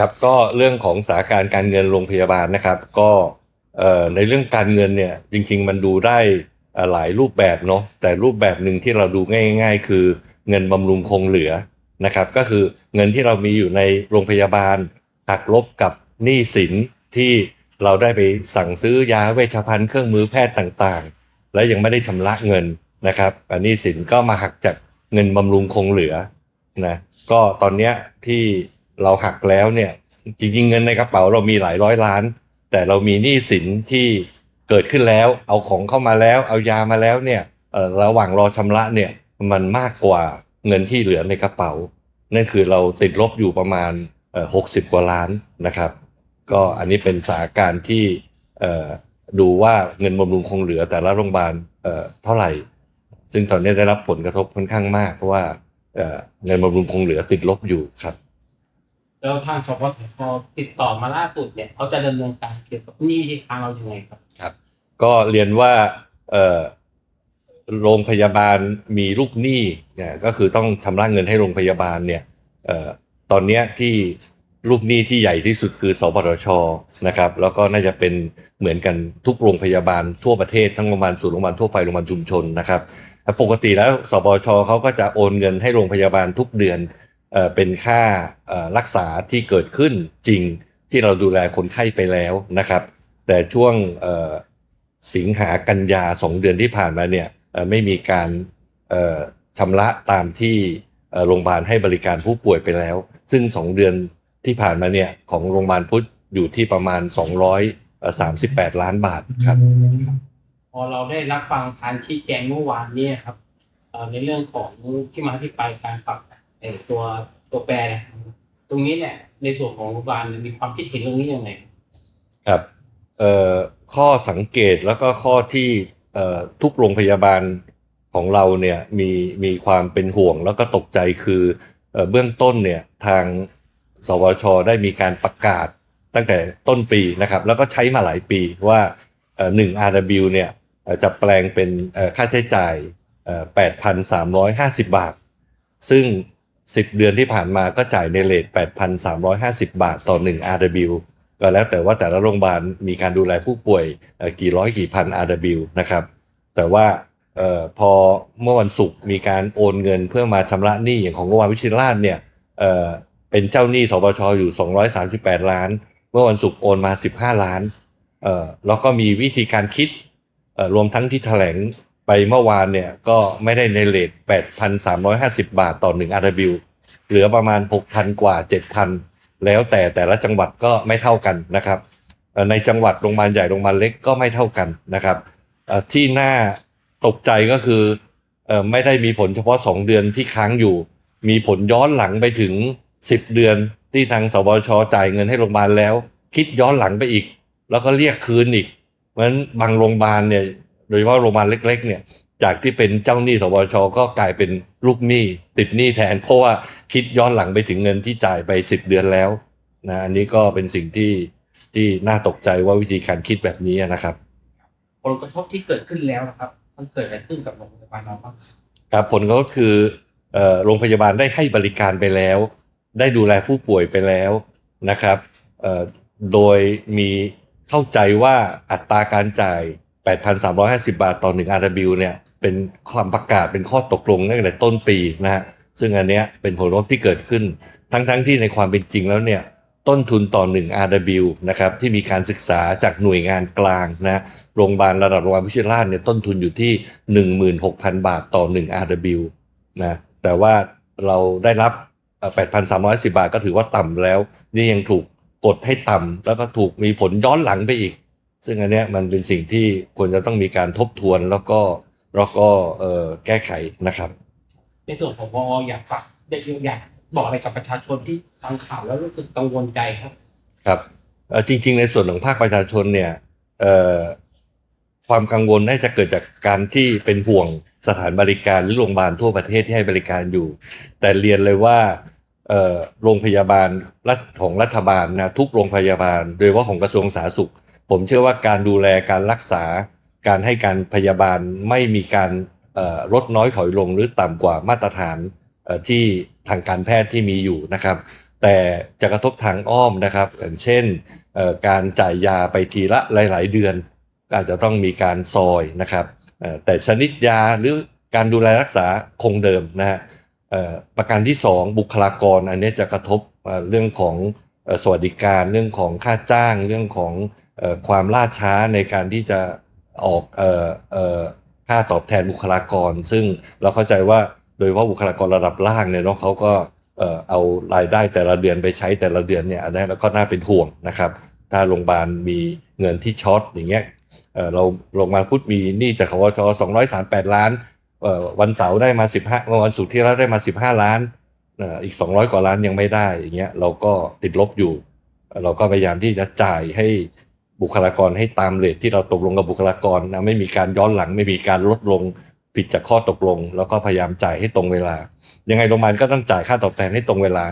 ครับก็เรื่องของสถานการการเงินโรงพยาบาลนะครับ ก็ในเรื่องการเงินเนี่ยจริง ๆ มันดูได้หลายรูปแบบเนาะแต่รูปแบบหนึ่งที่เราดูง่าย ๆ คือเงินบำรุงคงเหลือนะครับ ก็คือเงินที่เรามีอยู่ในโรงพยาบาลหักลบกับหนี้สินที่เราได้ไปสั่งซื้อยาเวชภัณฑ์เครื่องมือแพทย์ต่างๆ และยังไม่ได้ชำระเงินนะครับอันนี้สินก็มาหักจากเงินบำรุงคงเหลือนะก็ตอนเนี้ยที่ เราหักแล้วเนี่ยจริงๆเงินในกระเป๋าเรามีหลายร้อยล้าน แต่เรามีหนี้สินที่เกิดขึ้นแล้ว เอาของเข้ามาแล้ว เอายามาแล้วเนี่ยระหว่างรอชำระเนี่ยมันมากกว่าเงินที่เหลือในกระเป๋า นั่นคือเราติดลบอยู่ประมาณหกสิบกว่าล้านนะครับ ก็อันนี้เป็นสถานการณ์ที่ดูว่าเงินบำรุงคงเหลือแต่ละโรงพยาบาลเท่าไหร่ ซึ่งตอนนี้ได้รับผลกระทบค่อนข้างมาก เพราะว่าเงินบำรุงคงเหลือติดลบอยู่ครับ แล้วทางสปสชติดต่อมาล่าสุดเนี่ยเขาจะดำเนินการเกี่ยวกับหนี้ที่ค้างเราอย่างไงครับ ก็เรียนว่าเอ่อโรงพยาบาลมีลูกหนี้เนี่ยก็คือต้องชำระเงินให้โรงพยาบาลเนี่ยเอ่อตอนเนี้ยที่ลูกหนี้ที่ใหญ่ที่สุดคือสปทชนะครับ แล้วก็น่าจะเป็นเหมือนกันทุกโรงพยาบาลทั่วประเทศทั้งโรงพยาบาลส่วนย์โรงพยาบาลทั่วไปโรงพยาบาลชุมชนนะครับปกติแล้วสปทชเขาก็จะโอนเงินให้โรงพยาบาลทุกเดือน เออเป็นค่ารักษาที่เกิดขึ้นจริงที่เราดูแลคนไข้ไปแล้วนะครับ แต่ช่วงสิงหากันยาสองเดือนที่ผ่านมาเนี่ยไม่มีการชำระตามที่โรงพยาบาลให้บริการผู้ป่วยไปแล้ว ซึ่งสองเดือนที่ผ่านมาเนี่ยของโรงพยาบาลพุทธอยู่ที่ประมาณ 238 ล้านบาทครับ พอเราได้รับฟังการชี้แจงเมื่อวานนี่ยครับในเรื่องของที่มาที่ไปการปรับ เอ่อตัวตัวแปรเนยตรงนี้เนี่ย ในส่วนของโรงพยาบาลมีความคิดเห็นเรื่องนี้ยังไงครับเอ่อข้อสังเกตแล้วก็ข้อที่เอ่อทุกโรงพยาบาลของเราเนี่ยมีมีความเป็นห่วงแล้วก็ตกใจคือเบื้องต้นเนี่ยทางสวชได้มีการประกาศตั้งแต่ต้นปีนะครับแล้วก็ใช้มาหลายปีว่าเอ่อหนึ่ง RW เนี่ยจะแปลงเป็นค่าใช้จ่ายเอ่อ8,350 บาท ซึ่ง 10 เดือนที่ผ่านมาก็จ่ายในเลท8,350 บาทต่อ 1 RW ก็แล้วแต่ว่าแต่ละโรงพยาบาลมีการดูแลผู้ป่วยกี่ร้อยกี่พัน RW นะครับ แต่ว่าออพอเมื่อวันศุกร์มีการโอนเงินเพื่อมาชำระหนี้อย่างของโรงพยาบาลวิชิตราชเนี่ยเเป็นเจ้าหนี้สปชอยู่ 238 ล้าน เมื่อวันศุกร์โอนมา 15 ล้านแล้วก็มีวิธีการคิดรวมทั้งที่แถลง ไปเมื่อวานเนี่ยก็ไม่ได้ในเลท8,350 บาทต่อ1 RW เหลือประมาณ 6,000 กว่า 7,000 แล้วแต่แต่ละจังหวัดก็ไม่เท่ากันนะครับ ในจังหวัดโรงพยาบาลใหญ่โรงพยาบาลเล็กก็ไม่เท่ากันนะครับ ที่น่าตกใจก็คือเอ่อไม่ได้มีผลเฉพาะ 2 เดือนที่ค้างอยู่ มีผลย้อนหลังไปถึง 10 เดือนที่ทางสบชจ่ายเงินให้โรงพยาบาลแล้ว คิดย้อนหลังไปอีก แล้วก็เรียกคืนอีก เพราะฉะนั้นบางโรงพยาบาลเนี่ย โดยเฉพาะโรงพยาบาลเล็ก ๆ เนี่ย จากที่เป็นเจ้าหนี้สบชก็กลายเป็นลูกหนี้ติดหนี้แทน เพราะว่าคิดย้อนหลังไปถึงเงินที่จ่ายไปสิบเดือนแล้วนะอันนี้ก็เป็นสิ่งที่ที่น่าตกใจว่าวิธีการคิดแบบนี้นะครับ ผลกระทบที่เกิดขึ้นแล้วนะครับ มันเกิดอะไรขึ้นกับโรงพยาบาลเราบ้างครับผลก็คือเอ่อโรงพยาบาลได้ให้บริการไปแล้ว ได้ดูแลผู้ป่วยไปแล้วนะครับเอ่อโดยมีเข้าใจว่าอัตราการจ่าย 8,350 บาทต่อ1 RW เนี่ยเป็นความประกาศเป็นข้อตกลงตั้งแต่ต้นปีนะฮะซึ่งอันเนี้ยเป็นผลกระทบที่เกิดขึ้น ทั้งๆทที่ในความเป็นจริงแล้วเนี่ยต้นทุนต่อ 1 RW นะครับที่มีการศึกษาจากหน่วยงานกลางนะโรงพยาบาลระดับโรงพยาบาลวิชิตราชเนี่ยต้นทุนอยู่ที่ 16,000 บาทต่อ 1 RW นะแต่ว่าเราได้รับ 8,310 บาทก็ถือว่าต่ำแล้ว นี่ยังถูกกดให้ต่ำแล้วก็ถูกมีผลย้อนหลังไปอีก ซึ่งอันเนี้ยมันเป็นสิ่งที่ควรจะต้องมีการทบทวนแล้วก็แล้วก็เอ่อแก้ไขนะครับ ในส่วนของพออยากฝากเด็กอยากบอกอะไรกับประชาชนที่ฟังข่าวแล้วรู้สึกกังวลใจครับ ครับเอ่อจริง ๆ ในส่วนของภาคประชาชนเนี่ยเอ่อความกังวลน่าจะเกิดจากการที่เป็นห่วงสถานบริการหรือโรงพยาบาลทั่วประเทศที่ให้บริการอยู่ แต่เรียนเลยว่าเอ่อโรงพยาบาลรัฐของรัฐบาลนะทุกโรงพยาบาล โดยเฉพาะของกระทรวงสาธารณสุข ผมเชื่อว่าการดูแลการรักษา การให้การพยาบาลไม่มีการลดน้อยถอยลงหรือต่ำกว่ามาตรฐานที่ทางการแพทย์ที่มีอยู่นะครับ แต่จะกระทบทางอ้อมนะครับอย่างเช่นการจ่ายยาไปทีละหลาย ๆ เดือนอาจจะต้องมีการซอยนะครับแต่ชนิดยาหรือการดูแลรักษาคงเดิมนะฮะประการที่ 2 บุคลากรอันนี้จะกระทบเรื่องของสวัสดิการเรื่องของค่าจ้างเรื่องของ ความล่าช้าในการที่จะออกค่าตอบแทนบุคลากร ซึ่งเราเข้าใจว่าโดยเฉพาะบุคลากรระดับล่างเนี่ยเนาะเขาก็เอารายได้แต่ละเดือนไปใช้แต่ละเดือนเนี่ยอันนี้แล้วก็น่าเป็นห่วงนะครับ ถ้าโรงพยาบาลมีเงินที่ช็อตอย่างเงี้ยเราโรงพยาบาลพุทธมีหนี้จากขวช238ล้านเอ่อวันเสาร์ได้มา15เมื่อวันศุกร์ที่แล้วได้มา15ล้านเอ่ออีก200กว่าล้านยังไม่ได้อย่างเงี้ยเราก็ติดลบอยู่ เราก็พยายามที่จะจ่ายให้ บุคลากรให้ตามเลทที่เราตกลงกับบุคลากรนะไม่มีการย้อนหลังไม่มีการลดลงผิดจากข้อตกลง แล้วก็พยายามจ่ายให้ตรงเวลา ยังไงโรงพยาบาลก็ต้องจ่ายค่าตอบแทนให้ตรงเวลา